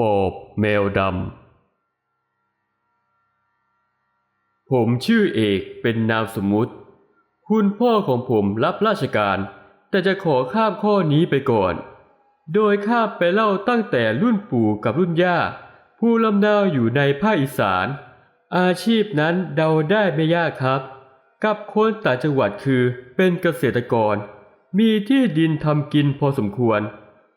ปอบแมวดำ ผมชื่อเอกเป็นนามสมมุติ คุณพ่อของผมรับราชการ แต่จะขอข้ามข้อนี้ไปก่อน โดยข้ามไปเล่าตั้งแต่รุ่นปู่กับรุ่นย่า ผู้ลำดาวอยู่ในภาคอีสาน อาชีพนั้นเดาได้ไม่ยากครับ กับคนต่างจังหวัดคือเป็นเกษตรกร มีที่ดินทำกินพอสมควร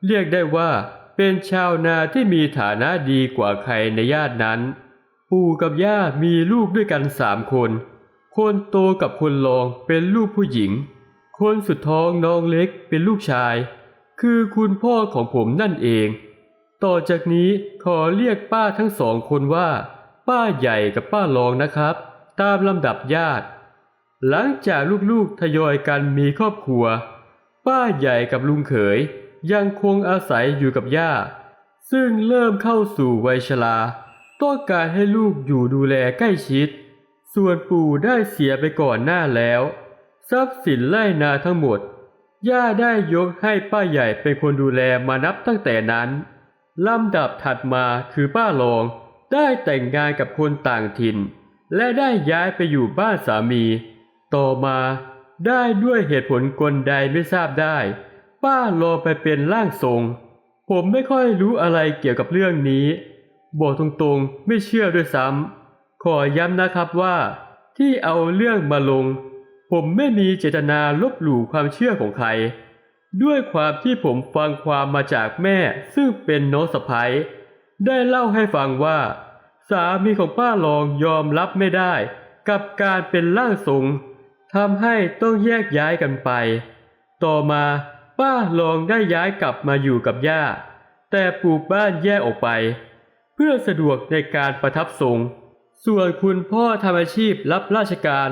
เรียกได้ว่า เป็นชาวนาที่มีฐานะดีกว่าใครในญาตินั้น ปู่กับย่ามีลูกด้วยกันสามคน คนโตกับคนรองเป็นลูกผู้หญิง คนสุดท้องน้องเล็กเป็นลูกชาย คือคุณพ่อของผมนั่นเอง ต่อจากนี้ขอเรียกป้าทั้งสองคนว่า ป้าใหญ่กับป้ารองนะครับ ตามลำดับญาติ หลังจากลูกๆทยอยกันมีครอบครัว ป้าใหญ่กับลุงเขย ยังคงอาศัยอยู่กับย่า ซึ่งเริ่มเข้าสู่วัยชราต้องการให้ลูกอยู่ดูแลใกล้ชิด ส่วนปู่ได้เสียไปก่อนหน้าแล้ว ทรัพย์สินไร่นาทั้งหมด ย่าได้ยกให้ป้าใหญ่เป็นคนดูแลมานับตั้งแต่นั้นลำดับถัดมาคือป้ารอง ได้แต่งงานกับคนต่างถิ่น และได้ย้ายไปอยู่บ้านสามี ต่อมาได้ด้วยเหตุผลกลใดไม่ทราบได้ ป้ารอไปเป็นร่างทรง ผมไม่ค่อยรู้อะไรเกี่ยวกับเรื่องนี้ บอกตรงๆไม่เชื่อด้วยซ้ำขอย้ำนะครับว่าที่เอาเรื่องมาลง ผมไม่มีเจตนาลบหลู่ความเชื่อของใคร ด้วยความที่ผมฟังความมาจากแม่ซึ่งเป็นน้องสะพ้ยได้เล่าให้ฟังว่า สามีของป้ารองยอมรับไม่ได้ กับการเป็นร่างทรงทำให้ต้องแยกย้ายกันไป ต่อมา ป้ารองได้ย้ายกลับมาอยู่กับย่า แต่ปลูกบ้านแยกออกไป เพื่อสะดวกในการประทับทรง ส่วนคุณพ่อทำอาชีพรับราชการ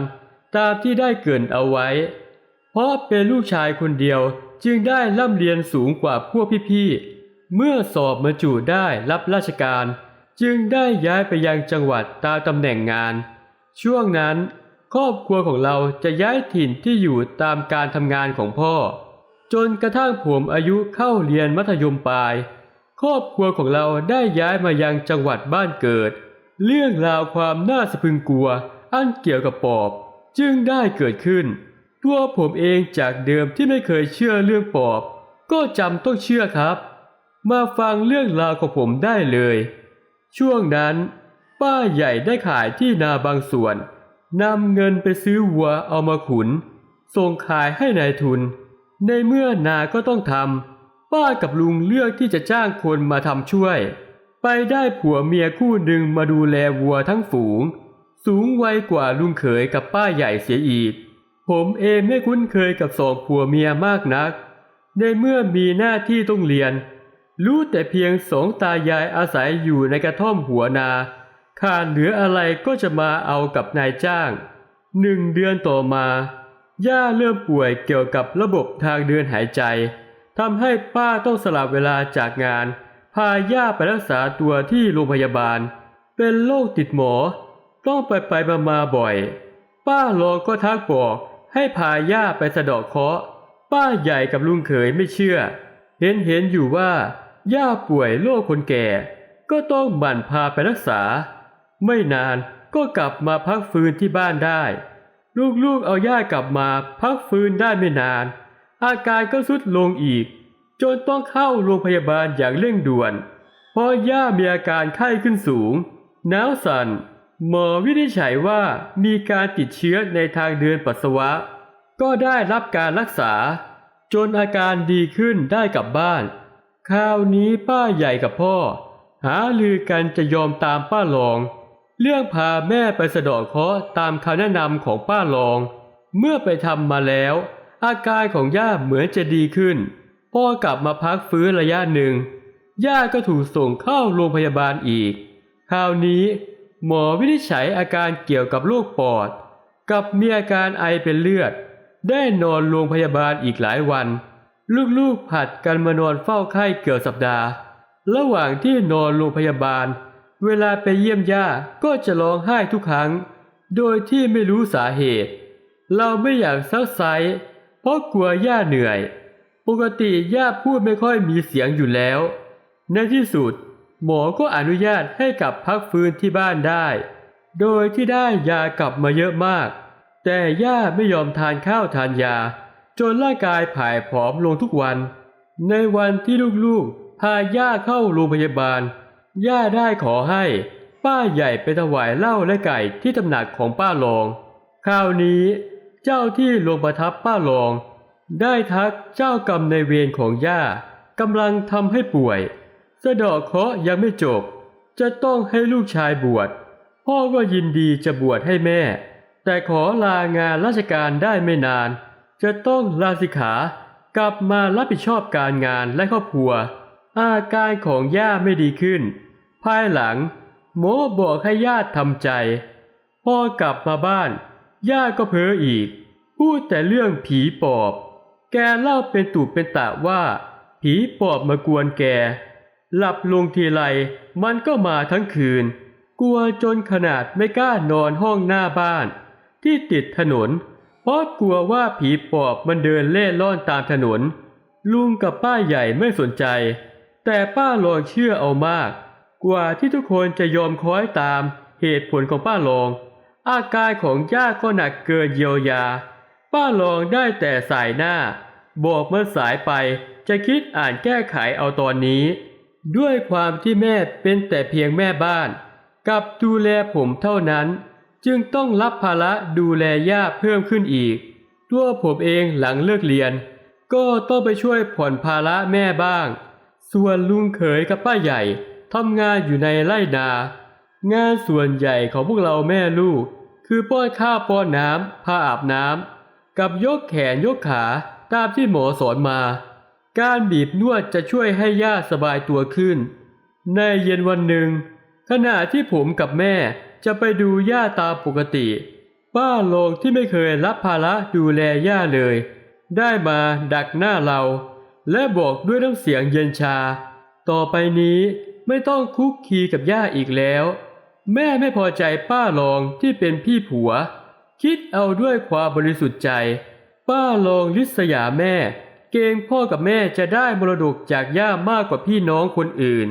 ตามที่ได้เกินเอาไว้ เพราะเป็นลูกชายคนเดียวจึงได้ร่ำเรียนสูงกว่าพวกพี่ๆ เมื่อสอบบรรจุได้รับราชการ จึงได้ย้ายไปยังจังหวัดตามตำแหน่งงาน ช่วงนั้น ครอบครัวของเราจะย้ายถิ่นที่อยู่ตามการทำงานของพ่อ จนกระทั่งผมอายุเข้าเรียนมัธยมปลาย ครอบครัวของเราได้ย้ายมายังจังหวัดบ้านเกิด เรื่องราวความน่าสะพึงกลัว อันเกี่ยวกับปอบ จึงได้เกิดขึ้น ตัวผมเองจากเดิมที่ไม่เคยเชื่อเรื่องปอบ ก็จำต้องเชื่อครับ มาฟังเรื่องราวของผมได้เลย ช่วงนั้น ป้าใหญ่ได้ขายที่นาบางส่วนนำเงินไปซื้อวัวเอามาขุน ส่งขายให้นายทุน ในเมื่อนาก็ต้องทำป้ากับลุงเลือกที่จะจ้างคนมาทำช่วย ไปได้ผัวเมียคู่หนึ่งมาดูแลวัวทั้งฝูง สูงวัยกว่าลุงเขยกับป้าใหญ่เสียอีก ผมเองไม่คุ้นเคยกับสองผัวเมียมากนัก ในเมื่อมีหน้าที่ต้องเรียน รู้แต่เพียงสองตายายอาศัยอยู่ในกระท่อมหัวนาขาดเหลืออะไรก็จะมาเอากับนายจ้างหนึ่งเดือนต่อมา ย่าเริ่มป่วยเกี่ยวกับระบบทางเดินหายใจทำให้ป้าต้องสลับเวลาจากงาน พาย่าไปรักษาตัวที่โรงพยาบาล เป็นโรคติดหมอ ต้องไปไปมามาบ่อย ป้ารองก็ทักบอกให้พาย่าไปสะดาะเคราะห์ป้าใหญ่กับลุงเขยไม่เชื่อ เห็นเห็นอยู่ว่าย่าป่วยโรคคนแก่ ก็ต้องหมั่นพาไปรักษา ไม่นานก็กลับมาพักฟื้นที่บ้านได้ ลูกๆเอาย่ากลับมาพักฟื้นได้ไม่นาน อาการก็ทรุดลงอีก จนต้องเข้าโรงพยาบาลอย่างเร่งด่วน เพราะย่ามีอาการไข้ขึ้นสูงหนาวสัน่นหมอวินิจฉัยว่ามีการติดเชื้อในทางเดินปัสสาวะ ก็ได้รับการรักษา จนอาการดีขึ้นได้กลับบ้าน คราวนี้ป้าใหญ่กับพ่อ หาลือกันจะยอมตามป้ารอง เรื่องพาแม่ไปสะดาะเคราะห์ตามคำแนะนำของป้ารอง เมื่อไปทำมาแล้ว อาการของย่าเหมือนจะดีขึ้น พ่อกลับมาพักฟื้นระยะหนึ่ง ย่าก็ถูกส่งเข้าโรงพยาบาลอีก คราวนี้หมอวินิจฉัยอาการเกี่ยวกับโรคปอด กับมีอาการไอเป็นเลือด ได้นอนโรงพยาบาลอีกหลายวัน ลูกๆผัดกันมานอนเฝ้าไข้เกือบสัปดาห์ ระหว่างที่นอนโรงพยาบาล เวลาไปเยี่ยมย่าก็จะร้องไห้ทุกครั้ง โดยที่ไม่รู้สาเหตุ เราไม่อยากซักไซเพราะกลัวย่าเหนื่อย ปกติย่าพูดไม่ค่อยมีเสียงอยู่แล้ว ในที่สุด หมอก็อนุญาตให้กลับพักฟื้นที่บ้านได้ โดยที่ได้ยากลับมาเยอะมาก แต่ย่าไม่ยอมทานข้าวทานยา จนร่างกายผายผอมลงทุกวัน ในวันที่ลูกๆพาย่าเข้าโรงพยาบาล ย่าได้ขอให้ ป้าใหญ่ไปถวายเหล้าและไก่ที่ตำหนักของป้ารองคราวนี้ เจ้าที่ลงประทับป้ารอง ได้ทักเจ้ากรรมในเวรของย่ากำลังทำให้ป่วย สะดอกเคราะห์ยังไม่จบ จะต้องให้ลูกชายบวชพ่อก็ยินดีจะบวชให้แม่ แต่ขอลางานราชการได้ไม่นาน จะต้องลาสิกขากลับมารับผิดชอบการงานและครอบครัว อาการของย่าไม่ดีขึ้น ภายหลังหมอบอกให้ญาติทำใจ พอกลับมาบ้าน ย่าก็เพ้ออีก พูดแต่เรื่องผีปอบ แกเล่าเป็นตุเป็นตะว่า ผีปอบมากวนแก หลับลงทีไรมันก็มาทั้งคืน กลัวจนขนาดไม่กล้านอนห้องหน้าบ้าน ที่ติดถนน เพราะกลัวว่าผีปอบมันเดินเล่ร่อนตามถนน ลุงกับป้าใหญ่ไม่สนใจ แต่ป้าลองเชื่อเอามาก กว่าที่ทุกคนจะยอมคล้อยตามเหตุผลของป้าลอง อาการของย่าก็หนักเกินเยียวยา ป้าลองได้แต่สายหน้า บอกเมื่อสายไปจะคิดอ่านแก้ไขเอาตอนนี้ ด้วยความที่แม่เป็นแต่เพียงแม่บ้าน กับดูแลผมเท่านั้น จึงต้องรับภาระดูแลย่าเพิ่มขึ้นอีก ตัวผมเองหลังเลิกเรียน ก็ต้องไปช่วยผ่อนภาระแม่บ้าง ส่วนลุงเขยกับป้าใหญ่ทำงานอยู่ในไร่นา งานส่วนใหญ่ของพวกเราแม่ลูก คือป้อนข้าวป้อนน้ำพาอาบน้ำกับยกแขนยกขาตามที่หมอสอนมา การบีบนวดจะช่วยให้ย่าสบายตัวขึ้น ในเย็นวันหนึ่ง ขณะที่ผมกับแม่จะไปดูย่าตามปกติ ป้าลงที่ไม่เคยรับภาระดูแลย่าเลย ได้มาดักหน้าเรา และบอกด้วยน้ำเสียงเย็นชา ต่อไปนี้ไม่ต้องคุกคีกับย่าอีกแล้ว แม่ไม่พอใจป้ารองที่เป็นพี่ผัว คิดเอาด้วยความบริสุทธิ์ใจ ป้ารองลิษยาแม่ เกรงพ่อกับแม่จะได้มรดกจากย่ามากกว่าพี่น้องคนอื่น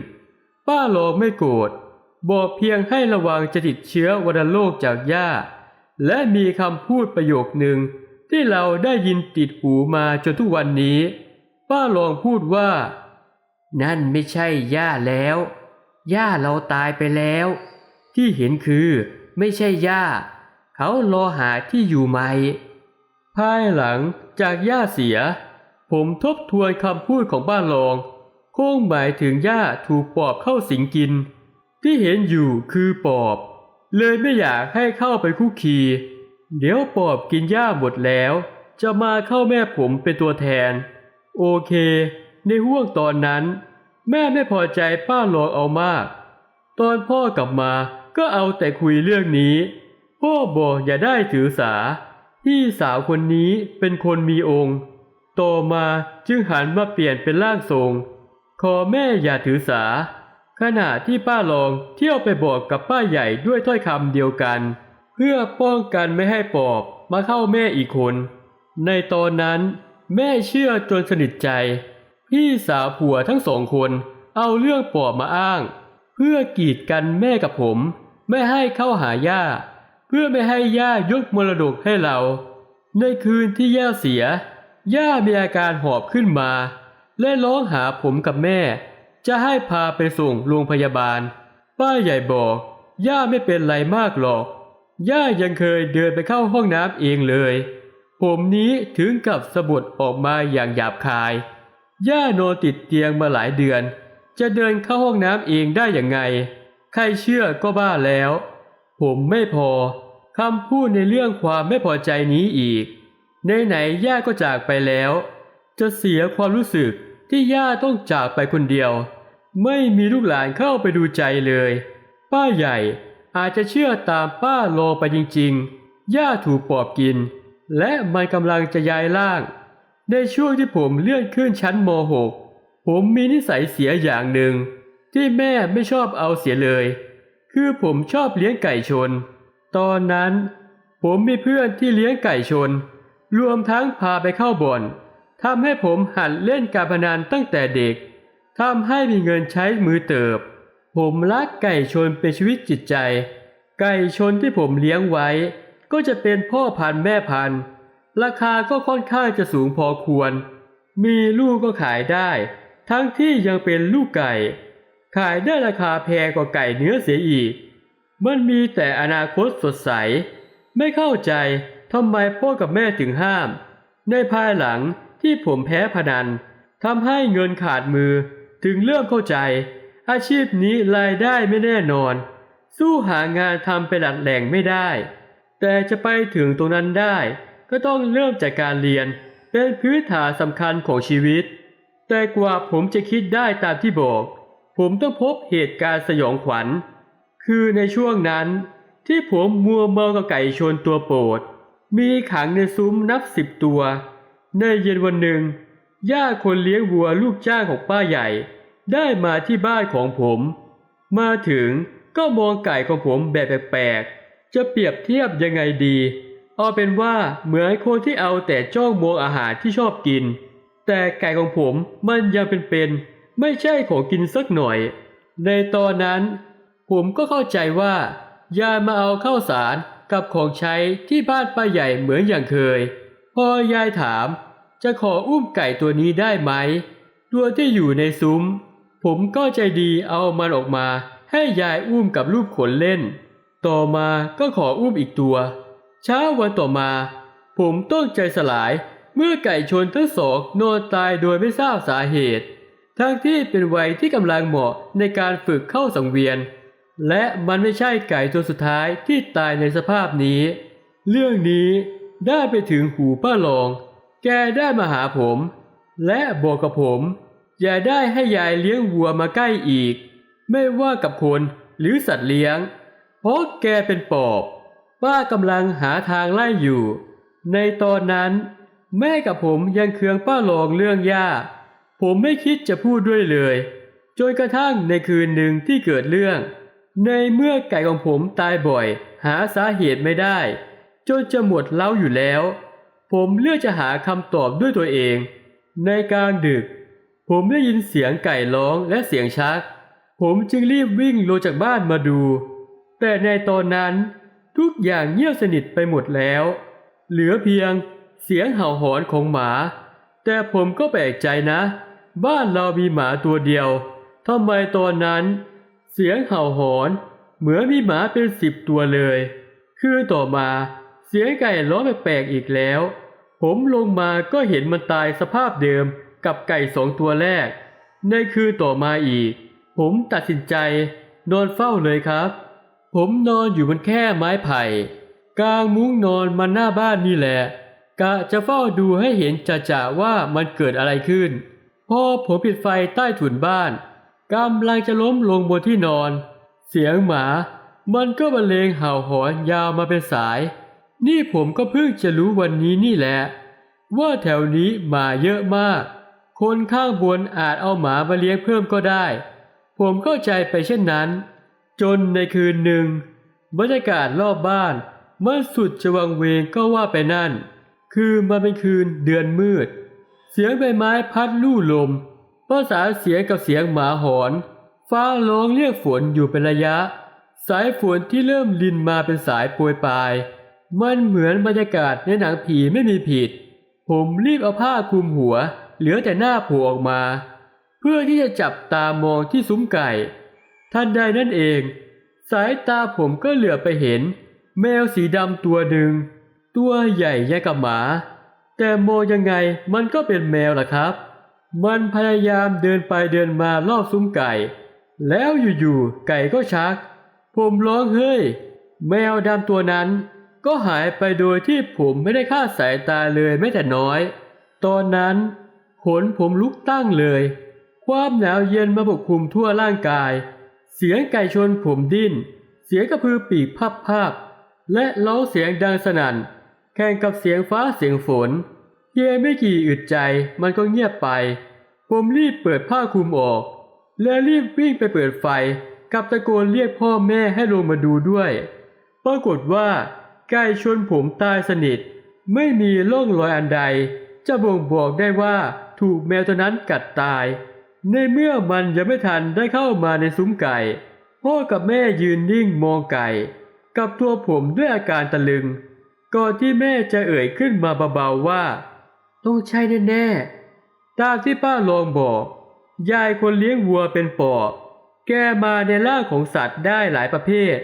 ป้ารองไม่โกรธบอกเพียงให้ระวังจะติดเชื้อวัณโรคจากย่า และมีคำพูดประโยคหนึ่งที่เราได้ยินติดหูมาจนทุกวันนี้ ป้ารองพูดว่า นั่นไม่ใช่ย่าแล้ว ย่าเราตายไปแล้ว ที่เห็นคือไม่ใช่ย่า เขารอหาที่อยู่ใหม่ ภายหลังจากย่าเสีย ผมทบทวนคำพูดของป้ารองคงหมายถึงย่าถูกปอบเข้าสิงกิน ที่เห็นอยู่คือปอบ เลยไม่อยากให้เข้าไปคุกคี เดี๋ยวปอบกินย่าหมดแล้ว จะมาเข้าแม่ผมเป็นตัวแทน โอเค ในห่วงตอนนั้น แม่ไม่พอใจป้าหลอกเอามาก ตอนพ่อกลับมาก็เอาแต่คุยเรื่องนี้ พ่อบอกอย่าได้ถือสา พี่สาวคนนี้เป็นคนมีองค์ ต่อมาจึงหันมาเปลี่ยนเป็นร่างทรง ขอแม่อย่าถือสา ขณะที่ป้าลองเที่ยวไปบอกกับป้าใหญ่ด้วยถ้อยคำเดียวกัน เพื่อป้องกันไม่ให้ปอบมาเข้าแม่อีกคน ในตอนนั้น แม่เชื่อจนสนิทใจ พี่สาวผัวทั้งสองคน เอาเรื่องปอบมาอ้าง เพื่อกีดกันแม่กับผม ไม่ให้เข้าหาย่า เพื่อไม่ให้ย่ายกมรดกให้เรา ในคืนที่ย่าเสีย ย่ามีอาการหอบขึ้นมา และร้องหาผมกับแม่ จะให้พาไปส่งโรงพยาบาล ป้าใหญ่บอกย่าไม่เป็นไรมากหรอก ย่ายังเคยเดินไปเข้าห้องน้ำเองเลย ผมนี้ถึงกับสะบัดออกมาอย่างหยาบคาย ย่านอนติดเตียงมาหลายเดือน จะเดินเข้าห้องน้ำเองได้อย่างไง ใครเชื่อก็บ้าแล้ว ผมไม่พอคำพูดในเรื่องความไม่พอใจนี้อีก ในไหนย่าก็จากไปแล้ว จะเสียความรู้สึกที่ย่าต้องจากไปคนเดียว ไม่มีลูกหลานเข้าไปดูใจเลย ป้าใหญ่อาจจะเชื่อตามป้าโลไปจริงๆ ย่าถูกปอบกิน และมันกำลังจะย้ายร่าง ในช่วงที่ผมเลื่อนขึ้นชั้นม .6 ผมมีนิสัยเสียอย่างหนึ่ง ที่แม่ไม่ชอบเอาเสียเลย คือผมชอบเลี้ยงไก่ชน ตอนนั้น ผมมีเพื่อนที่เลี้ยงไก่ชน รวมทั้งพาไปเข้าบ่อนทำให้ผมหัดเล่นการพนันตั้งแต่เด็กทำให้มีเงินใช้มือเติบ ผมรักไก่ชนเป็นชีวิตจิตใจ ไก่ชนที่ผมเลี้ยงไว้ ก็จะเป็นพ่อพันธุ์แม่พันธุ์ ราคาก็ค่อนข้างจะสูงพอควร มีลูกก็ขายได้ ทั้งที่ยังเป็นลูกไก่ ขายได้ราคาแพงกว่าไก่เนื้อเสียอีก มันมีแต่อนาคตสดใส ไม่เข้าใจทำไมพ่อกับแม่ถึงห้าม ในภายหลังที่ผมแพ้พนันทำให้เงินขาดมือถึงเริ่มเข้าใจ อาชีพนี้รายได้ไม่แน่นอน สู้หางานทำเป็นหลักแหล่งไม่ได้ แต่จะไปถึงตรงนั้นได้ ก็ต้องเริ่มจากการเรียน เป็นพื้นฐานสำคัญของชีวิต แต่กว่าผมจะคิดได้ตามที่บอก ผมต้องพบเหตุการณ์สยองขวัญ คือในช่วงนั้น ที่ผมมัวเมากับไก่ชนตัวโปรด มีขังในซุ้มนับสิบตัว ในเย็นวันหนึ่งย่าคนเลี้ยงวัวลูกจ้างของป้าใหญ่ ได้มาที่บ้านของผม มาถึงก็มองไก่ของผมแบบแปลกๆ จะเปรียบเทียบยังไงดี เอาเป็นว่าเหมือนคนที่เอาแต่จ้องมองอาหารที่ชอบกิน แต่ไก่ของผมมันยังเป็นๆไม่ใช่ของกินสักหน่อย ในตอนนั้น ผมก็เข้าใจว่ายายมาเอาข้าวสารกับของใช้ที่บ้านป้าใหญ่เหมือนอย่างเคย พอยายถามจะขออุ้มไก่ตัวนี้ได้ไหม ตัวที่อยู่ในซุ้ม ผมก็ใจดีเอามันออกมาให้ยายอุ้มกับลูกขนเล่น ต่อมาก็ขออุ้มอีกตัว เช้าวันต่อมา ผมต้องใจสลายเมื่อไก่ชนทั้งสองนอนตายโดยไม่ทราบสาเหตุ ทั้งที่เป็นวัยที่กำลังเหมาะในการฝึกเข้าสังเวียน และมันไม่ใช่ไก่ตัวสุดท้ายที่ตายในสภาพนี้ เรื่องนี้ได้ไปถึงหูป้าลอง แกได้มาหาผม และบอกกับผม อย่าได้ให้ยายเลี้ยงวัวมาใกล้อีก ไม่ว่ากับคนหรือสัตว์เลี้ยง เพราะแกเป็นปอบป้ากำลังหาทางไล่อยู่ ในตอนนั้น แม่กับผมยังเคืองป้าหลองเรื่องย่า ผมไม่คิดจะพูดด้วยเลยจนกระทั่งในคืนหนึ่งที่เกิดเรื่อง ในเมื่อไก่ของผมตายบ่อย หาสาเหตุไม่ได้ จนจะหมดเล้าอยู่แล้ว ผมเลือกจะหาคำตอบด้วยตัวเอง ในกลางดึก ผมได้ยินเสียงไก่ร้องและเสียงชัก ผมจึงรีบวิ่งลงจากบ้านมาดู แต่ในตอนนั้นทุกอย่างเงียบสนิทไปหมดแล้ว เหลือเพียงเสียงเห่าหอนของหมา แต่ผมก็แปลกใจนะ บ้านเรามีหมาตัวเดียวทำไมตอนนั้น เสียงเห่าหอนเหมือนมีหมาเป็นสิบตัวเลย คืนต่อมาเสียงไก่ร้องแปลกๆอีกแล้ว ผมลงมาก็เห็นมันตายสภาพเดิมกับไก่สองตัวแรก ในคืนต่อมาอีก ผมตัดสินใจนอนเฝ้าเลยครับ ผมนอนอยู่บนแค่ไม้ไผ่ กลางมุ้งนอนมันหน้าบ้านนี่แหละ กะจะเฝ้าดูให้เห็นจ่าๆว่ามันเกิดอะไรขึ้น พอผมปิดไฟใต้ถุนบ้านกำลังจะล้มลงบนที่นอน เสียงหมา มันก็บรรเลงเห่าหอนยาวมาเป็นสาย นี่ผมก็เพิ่งจะรู้วันนี้นี่แหละ ว่าแถวนี้หมาเยอะมาก คนข้างบนอาจเอาหมามาเลี้ยงเพิ่มก็ได้ ผมเข้าใจไปเช่นนั้น จนในคืนหนึ่ง บรรยากาศรอบบ้านมันสุดจะวังเวงก็ว่าไปนั่น คือมันเป็นคืนเดือนมืด เสียงใบไม้พัดลู่ลมประสานเสียงกับเสียงหมาหอน ฟ้าร้องเรียกฝนอยู่เป็นระยะ สายฝนที่เริ่มลินมาเป็นสายโปรยปลาย มันเหมือนบรรยากาศในหนังผีไม่มีผิด ผมรีบเอาผ้าคลุมหัว เหลือแต่หน้าผล่ออกมา เพื่อที่จะจับตามองที่ซุ้มไก่ ทันใดนั่นเอง สายตาผมก็เหลือไปเห็น แมวสีดำตัวหนึ่ง ตัวใหญ่แย่กับหมา แต่โมยังไงมันก็เป็นแมวล่ะครับ มันพยายามเดินไปเดินมารอบซุ้มไก่ แล้วอยู่ๆไก่ก็ชัก ผมร้องเฮ้ย แมวดำตัวนั้น ก็หายไปโดยที่ผมไม่ได้คาดสายตาเลยแม้แต่น้อย ตอนนั้นขนผมลุกตั้งเลย ความหนาวเย็นมาปกคลุมทั่วร่างกาย เสียงไก่ชนผมดิ้น เสียงกระพือปีกพับภาพ และเล้าเสียงดังสนั่น แข่งกับเสียงฟ้าเสียงฝน เพียงไม่กี่อึดใจมันก็เงียบไป ผมรีบเปิดผ้าคลุมออก และรีบวิ่งไปเปิดไฟ กับตะโกนเรียกพ่อแม่ให้ลงมาดูด้วย ปรากฏว่าไก่ชนผมตายสนิท ไม่มีร่องรอยอันใด จะบ่งบอกได้ว่าถูกแมวตัวนั้นกัดตาย ในเมื่อมันยังไม่ทันได้เข้ามาในซุ้มไก่ พ่อกับแม่ยืนนิ่งมองไก่ กับตัวผมด้วยอาการตะลึง ก่อนที่แม่จะเอ่ยขึ้นมาเบาๆว่า ต้องใช่แน่ๆตามที่ป้าลองบอก ยายคนเลี้ยงวัวเป็นปอบแกมาในร่างของสัตว์ได้หลายประเภท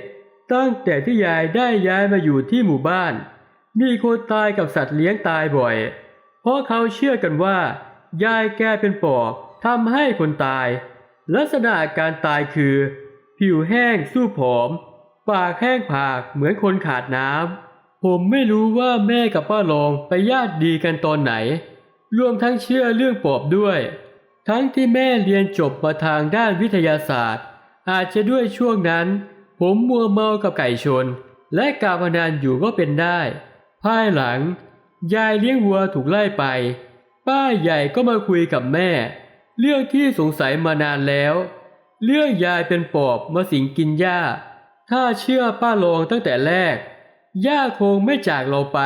ตั้งแต่ที่ยายได้ย้ายมาอยู่ที่หมู่บ้าน มีคนตายกับสัตว์เลี้ยงตายบ่อย เพราะเขาเชื่อกันว่า ยายแกเป็นปอบ ทำให้คนตาย ลักษณะการตายคือ ผิวแห้งสู้ผอม ปากแห้งผากเหมือนคนขาดน้ำ ผมไม่รู้ว่าแม่กับป้ารองไปญาติดีกันตอนไหน รวมทั้งเชื่อเรื่องปอบด้วย ทั้งที่แม่เรียนจบมาทางด้านวิทยาศาสตร์ อาจจะด้วยช่วงนั้น ผมมัวเมากับไก่ชน และกาพนันอยู่ก็เป็นได้ ภายหลัง ยายเลี้ยงวัวถูกไล่ไป ป้าใหญ่ก็มาคุยกับแม่ เรื่องที่สงสัยมานานแล้ว เรื่องยายเป็นปอบมาสิงกินหญ้า ถ้าเชื่อป้าลองตั้งแต่แรกย่าคงไม่จากเราไป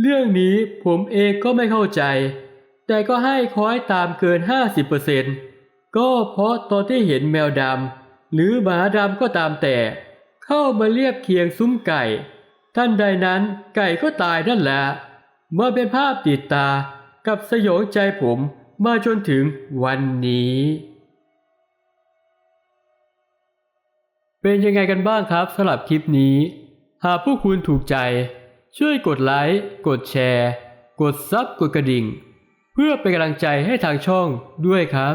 เรื่องนี้ผมเองก็ไม่เข้าใจ แต่ก็ให้คอยตามเกิน 50%ก็เพราะตอนที่เห็นแมวดำหรือหมาดำก็ตามแต่ เข้ามาเรียบเคียงซุ้มไก่ ท่านใดนั้นไก่ก็ตายนั่นแหละมาเป็นภาพติดตากับสยองใจผม มาจนถึงวันนี้ เป็นยังไงกันบ้างครับสำหรับคลิปนี้ หากพวกคุณถูกใจ ช่วยกดไลค์ กดแชร์ กดซับกดกระดิ่ง เพื่อเป็นกำลังใจให้ทางช่องด้วยครับ